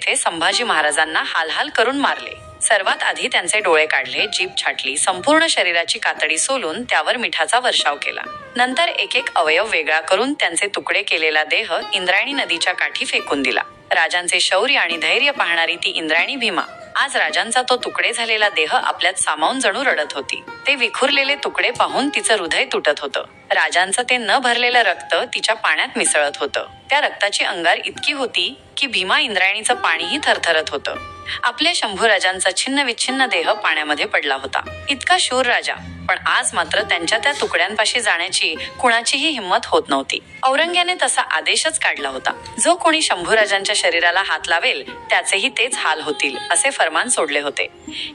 येथे संभाजी महाराजांना हालहाल करून मारले. सर्वात आधी त्यांचे डोळे काढले जीभ छाटली संपूर्ण शरीराची कातडी सोलून त्यावर मिठाचा वर्षाव केला. नंतर एक एक अवयव वेगळा करून त्यांचे तुकडे केलेला देह इंद्रायणी नदीच्या काठी फेकून दिला. राजांचे शौर्य आणि धैर्य पाहणारी ती इंद्रायणी भीमा. आज राजांचा तो तुकडे झालेला देह आपल्यात सामावून जणू रडत होती. ते विखुरलेले तुकडे पाहून तिचं हृदय तुटत होतं. राजांचं ते न भरलेलं रक्त तिच्या पाण्यात मिसळत होतं. त्या रक्ताची अंगार इतकी होती की भीमा इंद्रायणीचं पाणीही थरथरत होतं. आपल्या शंभूराजांचा छिन्न विच्छिन्न देह पाण्यामध्ये पडला होता. इतका शूर राजा पण आज मात्र त्यांच्या त्या तुकड्यांपाशी जाण्याची कुणाचीही हिंमत होत नव्हती. औरंग्याने तसा आदेशच काढला होता. जो कोणी शंभूराजांच्या शरीराला हात लावेल त्याचेही तेच हाल होतील असे फरमान सोडले होते.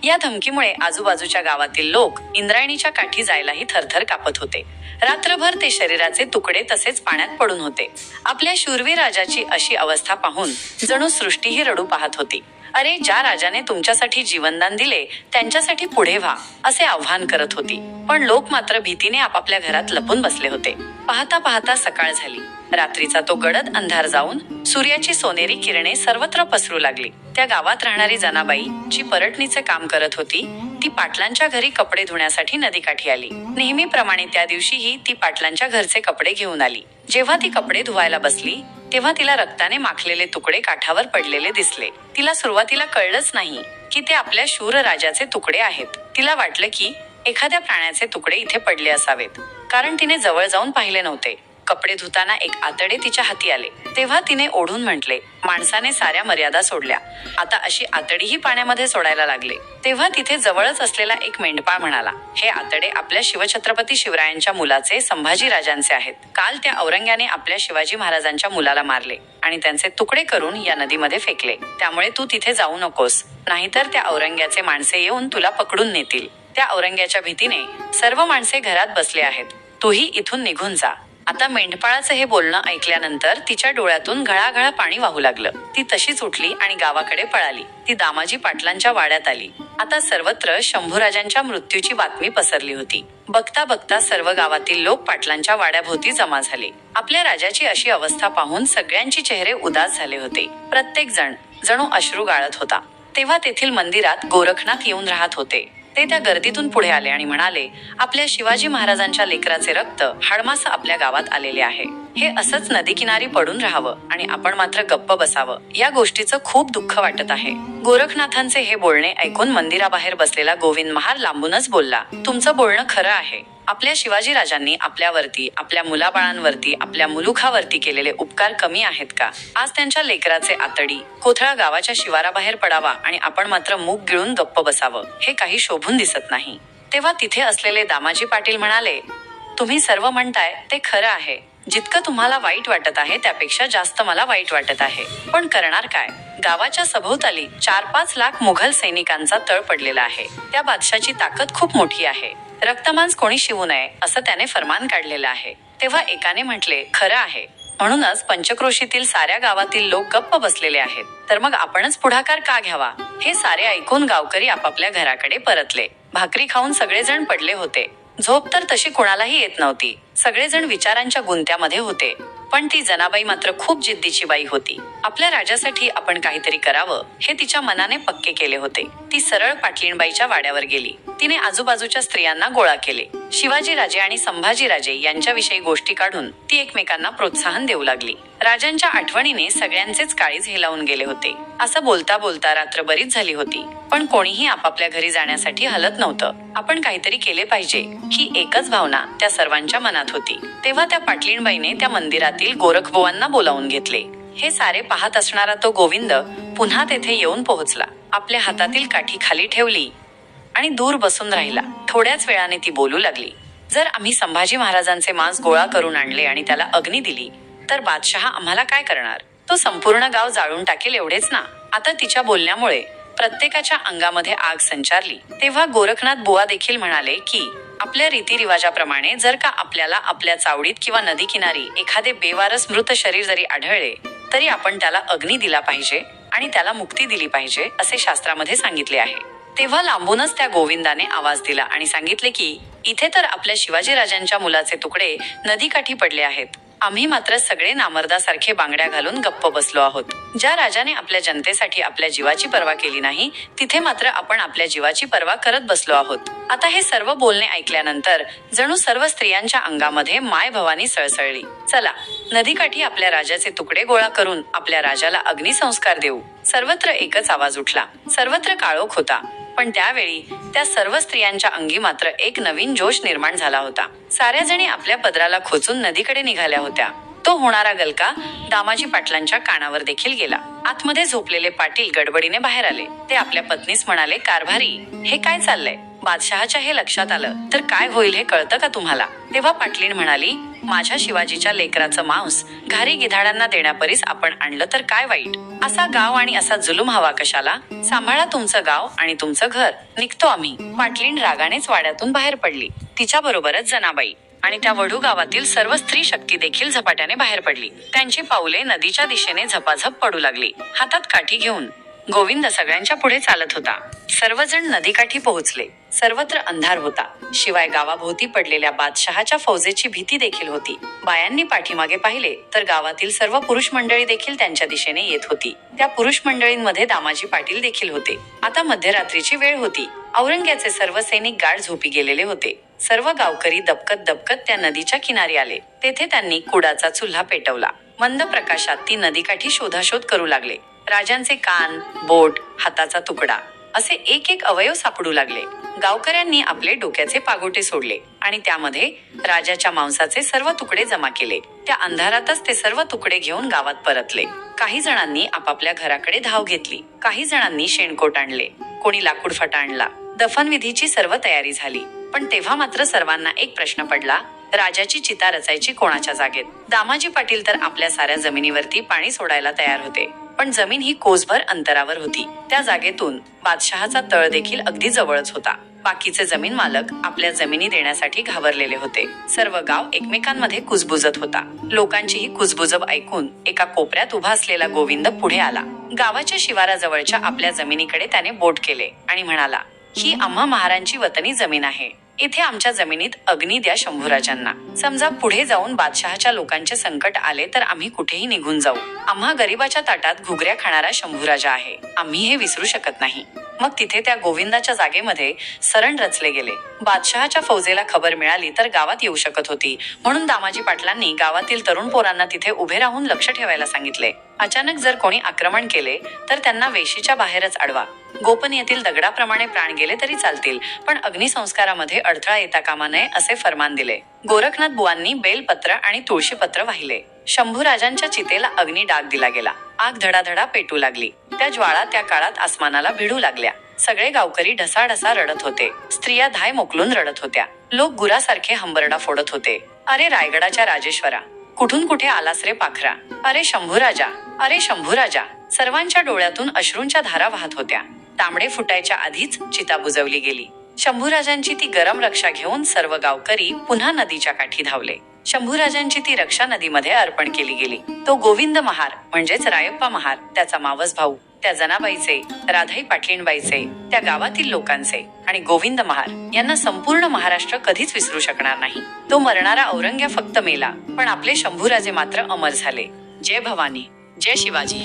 या धमकीमुळे आजूबाजूच्या गावातील लोक इंद्रायणीच्या काठी जायलाही थरथर कापत होते. रात्रभर ते शरीराचे तुकडे तसेच पाण्यात पडून होते. आपल्या शूरवीर राजाची अशी अवस्था पाहून जणू सृष्टीही रडू पाहत होती. अरे ज्या राजाने तुमच्यासाठी जीवनदान दिले त्यांच्यासाठी पुढे व्हा असे आव्हान करत होती. पण लोक मात्र भीतीने आपापल्या घरात लपून बसले होते. पाहता पाहता सकाळ झाली. रात्रीचा तो गडद अंधार जाऊन सूर्याची सोनेरी किरणे सर्वत्र पसरू लागली. त्या गावात राहणारी जनाबाई जी परटणीचे काम करत होती ती पाटलांच्या घरी कपडे धुण्यासाठी नदीकाठी आली. नेहमीप्रमाणे त्या दिवशीही ती पाटलांच्या घरचे कपडे घेऊन आली. जेव्हा ती कपडे धुवायला बसली तेव्हा तिला रक्ताने माखलेले तुकडे काठावर पडलेले दिसले. तिला सुरुवातीला कळलंच नाही की ते आपल्या शूर राजाचे तुकडे आहेत. तिला वाटलं की एखाद्या प्राण्याचे तुकडे इथे पडले असावेत. कारण तिने जवळ जाऊन पाहिले नव्हते. कपडे धुताना एक आतडे तिच्या हाती आले. तेव्हा तिने ओढून म्हटले माणसाने साऱ्या मर्यादा सोडल्या. आता अशी आतडीही पाण्यामध्ये सोडायला लागले. तेव्हा तिथे जवळच असलेला एक मेंढपाळ म्हणाला हे आतडे आपल्या शिवछत्रपती शिवरायांच्या मुलाचे संभाजी राजांचे आहेत. काल त्या औरंग्याने आपल्या शिवाजी महाराजांच्या मुलाला मारले आणि त्यांचे तुकडे करून या नदीमध्ये फेकले. त्यामुळे तू तिथे जाऊ नकोस. नाहीतर त्या औरंग्याचे माणसे येऊन तुला पकडून नेतील. त्या औरंग्याच्या भीतीने सर्व माणसे घरात बसले आहेत. तूही इथून निघून जा. आता मेंढपाळाचं हे बोलणं ऐकल्यानंतर तिच्या डोळ्यातून घळाघळा पाणी वाहू लागलं. ती तशीच उठली आणि गावाकडे पळाली. ती दामाजी पाटलांच्या वाड्यात आली. आता सर्वत्र शंभूराजांच्या मृत्यूची बातमी पसरली होती. बघता बघता सर्व गावातील लोक पाटलांच्या वाड्याभोवती जमा झाले. आपल्या राजाची अशी अवस्था पाहून सगळ्यांचे चेहरे उदास झाले होते. प्रत्येक जण जणू अश्रू गाळत होता. तेव्हा तेथील मंदिरात गोरखनाथ येऊन राहत होते. ते त्या गर्दीतून पुढे आले आणि म्हणाले आपल्या शिवाजी महाराजांच्या लेकराचे रक्त हाडमास आपल्या गावात आलेले आहे. हे असंच नदीकिनारी पडून राहावं आणि आपण मात्र गप्प बसावं. या गोष्टीचं खूप दुःख वाटत आहे. गोरखनाथांचे हे बोलणे ऐकून मंदिराबाहेर बसलेला गोविंद महार लांबूनच बोलला तुमचं बोलणं खरं आहे. आपल्या शिवाजी राजांनी आपल्यावरती आपल्या मुलाबाळांवरती आपल्या मुलुखावरती केलेले उपकार कमी आहेत का? आज त्यांच्या लेकराचे आतडी कोथळा गावाच्या शिवाराबाहेर पडावा आणि आपण मात्र मूग गिळून गप्प बसावं हे काही शोभून दिसत नाही. तेव्हा तिथे असलेले दामाजी पाटील म्हणाले तुम्ही सर्व म्हणताय ते खरं आहे. जितकं तुम्हाला वाईट वाटत आहे त्यापेक्षा जास्त मला वाईट वाटत आहे. पण करणार काय? गावाच्या सभोवताली चार पाच लाख मुघल सैनिकांचा तळ पडलेला आहे. त्या बादशाची ताकद खूप मोठी आहे. रक्तमांस कोणी शिवू नये असं त्याने फरमान काढलेलं आहे. तेव्हा एकाने म्हटले खरं आहे. म्हणूनच पंचक्रोशीतील साऱ्या गावातील लोक गप्प बसलेले आहेत. तर मग आपणच पुढाकार का घ्यावा? हे सारे ऐकून गावकरी आपापल्या घराकडे परतले. भाकरी खाऊन सगळेजण पडले होते. झोप तर तशी कोणालाही येत नव्हती. सगळेजण विचारांच्या गुंत्यामध्ये होते. पण ती जनाबाई मात्र खूप जिद्दीची बाई होती. आपल्या राजासाठी आपण काहीतरी करावं हे तिच्या मनाने पक्के केले होते. ती सरळ पाटलीणबाईच्या वाड्यावर गेली. तिने आजूबाजूच्या स्त्रियांना गोळा केले. शिवाजी राजे आणि संभाजी राजे यांच्याविषयी गोष्टी काढून ती एकमेकांना प्रोत्साहन देऊ लागली. राजांच्या आठवणीने सगळ्यांचेच काळीज हेलावून गेले होते. असं बोलता बोलता रात्र बरीच झाली होती. पण कोणीही आपापल्या घरी जाण्यासाठी हलत नव्हतं. आपण काहीतरी केले पाहिजे ही एकच भावना त्या सर्वांच्या मनात होती. तेव्हा त्या पाटलीणबाईने त्या मंदिरातील गोरखबुवांना बोलावून घेतले. हे सारे पाहत असणारा तो गोविंद पुन्हा तेथे येऊन पोहोचला. आपल्या हातातील काठी खाली ठेवली आणि दूर बसून राहिला. थोड्याच वेळाने ती बोलू लागली. जर आम्ही संभाजी महाराजांचे मांस गोळा करून आणले आणि त्याला अग्नी दिली तर बादशहा आम्हाला काय करणार? तो संपूर्ण गाव जाळून टाकेल एवढेच ना? आता तिच्या बोलण्यामुळे प्रत्येकाच्या अंगामध्ये आग संचारली. तेव्हा गोरखनाथ बुवा देखील म्हणाले की आपल्या रीतिरिवाजाप्रमाणे जर का आपल्याला आपल्या चावडीत किंवा नदी किनारी एखादे बेवारस मृत शरीर जरी आढळले तरी आपण त्याला अग्नी दिला पाहिजे आणि त्याला मुक्ती दिली पाहिजे असे शास्त्रामध्ये सांगितले आहे. तेव्हा लांबूनच त्या गोविंदाने आवाज दिला आणि सांगितले की इथे तर आपल्या शिवाजीराजांच्या मुलाचे तुकडे नदीकाठी पडले आहेत. आम्ही मात्र सगळे नामर्दासारखे बांगड्या घालून गप्प बसलो आहोत. ज्या राजाने आपल्या जनतेसाठी आपल्या जीवाची पर्वा केली नाही तिथे मात्र आपण आपल्या जीवाची पर्वा करत बसलो आहोत. आता हे सर्व बोलणे ऐकल्यानंतर जणू सर्व स्त्रियांच्या अंगामध्ये माय भवानी सळसळली. चला नदीकाठी आपल्या राजाचे तुकडे गोळा करून आपल्या राजाला अग्निसंस्कार देऊ. सर्वत्र एकच आवाज उठला. सर्वत्र काळोख होता. पण त्यावेळी त्या सर्व स्त्रियांच्या अंगी मात्र एक नवीन जोश निर्माण झाला होता. साऱ्या जणी आपल्या पदराला खोचून नदीकडे निघाल्या होत्या. तो होणारा गलका दामाजी पाटलांच्या कानावर देखील गेला. आतमध्ये झोपलेले पाटील गडबडीने बाहेर आले. ते आपल्या पत्नीस म्हणाले कारभारी हे काय चाललंय? बादशहाच्या हे लक्षात आलं. तर काय होईल हे कळतं का तुम्हाला? तेव्हा पाटलीण म्हणाली माझ्या शिवाजीच्या लेकराचं मांस घारी गिधाडांना देण्यापरीस आपण आणलं तर काय वाईट? असा गाव आणि असा जुलूम हवा कशाला? सांभाळा तुमचं गाव आणि तुमचं घर. निघतो आम्ही. पाटलीण रागानेच वाड्यातून बाहेर पडली. तिच्या बरोबरच जनाबाई आणि त्या वढू गावातील सर्व स्त्री शक्ती देखील झपाट्याने बाहेर पडली. त्यांची पावले नदीच्या दिशेने झपाझप पडू लागली. हातात काठी घेऊन गोविंद सगळ्यांच्या पुढे चालत होता. सर्वजण नदीकाठी पोहोचले. सर्वत्र अंधार होता. शिवाय गावाभोवती पडलेल्या बादशहाच्या फौजेची भीती देखील होती. बायांनी पाठीमागे पाहिले तर गावातील सर्व पुरुष मंडळी देखील त्यांच्या दिशेने येत होती. त्या पुरुष मंडळींमध्ये दामाजी पाटील देखील होते. आता मध्यरात्रीची वेळ होती. औरंग्याचे सर्व सैनिक गाढ झोपी गेलेले होते. सर्व गावकरी दबकत दबकत त्या नदीच्या किनारी आले. तेथे त्यांनी कुडाचा चुल्हा पेटवला. मंद प्रकाशात ती नदीकाठी शोधाशोध करू लागले. राजांचे कान बोट हाताचा तुकडा असे एक एक अवयव सापडू लागले. गावकऱ्यांनी आपले डोक्याचे पागोटे सोडले आणि त्यामध्ये राजाच्या मांसाचे सर्व तुकडे जमा केले. त्या अंधारातच ते सर्व तुकडे घेऊन गावात परतले. काही जणांनी आपापल्या घराकडे धाव घेतली. काही जणांनी शेणकोट आणले. कोणी लाकूड फटा आणला. दफनविधीची सर्व तयारी झाली. पण तेव्हा मात्र सर्वांना एक प्रश्न पडला राजाची चिता रचायची कोणाच्या जागेत? दामाजी पाटील तर आपल्या साऱ्या जमिनीवरती पाणी सोडायला तयार होते. पण जमीन ही कोसभर अंतरावर होती. त्या जागेतून बादशहाचा तळ देखील अगदी जवळच होता. बाकीचे जमीन मालक आपल्या जमिनी देण्यासाठी घाबरलेले होते. सर्व गाव एकमेकांमध्ये कुजबुजत होता. लोकांची ही कुजबुजब ऐकून एका कोपऱ्यात उभा असलेला गोविंद पुढे आला. गावाच्या शिवाराजवळच्या आपल्या जमिनीकडे त्याने बोट केले आणि म्हणाला ही आम्हा महारांची वतनी जमीन आहे. इथे आमच्या जमिनीत अग्नी द्या शंभूराजांना. समजा पुढे जाऊन बादशहाच्या लोकांचे संकट आले तर आम्ही कुठेही निघून जाऊ. आम्हा गरीबाच्या ताटात घुगऱ्या खाणारा शंभूराजा आहे. आम्ही हे विसरू शकत नाही. मग तिथे त्या गोविंदाच्या जागेमध्ये सरण रचले गेले. बादशहाच्या फौजेला खबर मिळाली तर गावात येऊ शकत होती. म्हणून दामाजी पाटलांनी गावातील तरुण पोरांना तिथे उभे राहून लक्ष ठेवायला सांगितले. अचानक जर कोणी आक्रमण केले तर त्यांना वेशीच्या बाहेरच अडवा. गोपनीयतील दगडाप्रमाणे प्राण गेले तरी चालतील पण अग्निसंस्कारामध्ये अडथळा येता कामा नये असे फरमान दिले. गोरखनाथ बुवांनी बेलपत्र आणि तुळशीपत्र वाहिले. शंभूराजांच्या चितेला अग्नी डाग दिला गेला. आग धडाधडा पेटू लागली. त्या ज्वाळा त्या काळात आसमानाला भिडू लागल्या. सगळे गावकरी ढसाढसा रडत होते. स्त्रिया धाय मोकलून रडत होत्या. लोक गुरासारखे हंबरडा फोडत होते. अरे रायगडाच्या राजेश्वरा! कुठून कुठे आलास रे पाखरा? अरे शंभूराजा अरे शंभूराजा सर्वांच्या डोळ्यातून अश्रूंच्या धारा वाहत होत्या. तांबडे फुटायच्या आधीच चिता बुजवली गेली. शंभूराजांची ती गरम रक्षा घेऊन सर्व गावकरी पुन्हा नदीच्या काठी धावले. शंभूराजांची ती रक्षा नदीमध्ये अर्पण केली गेली. तो गोविंद महार म्हणजेच रायप्पा महार त्याचा मावस भाऊ त्या जनाबाईचे राधाई पाटलीणबाईचे त्या गावातील लोकांचे आणि गोविंद महार यांना संपूर्ण महाराष्ट्र कधीच विसरू शकणार नाही. तो मरणारा औरंग्या फक्त मेला पण आपले शंभूराजे मात्र अमर झाले. जय भवानी जय शिवाजी.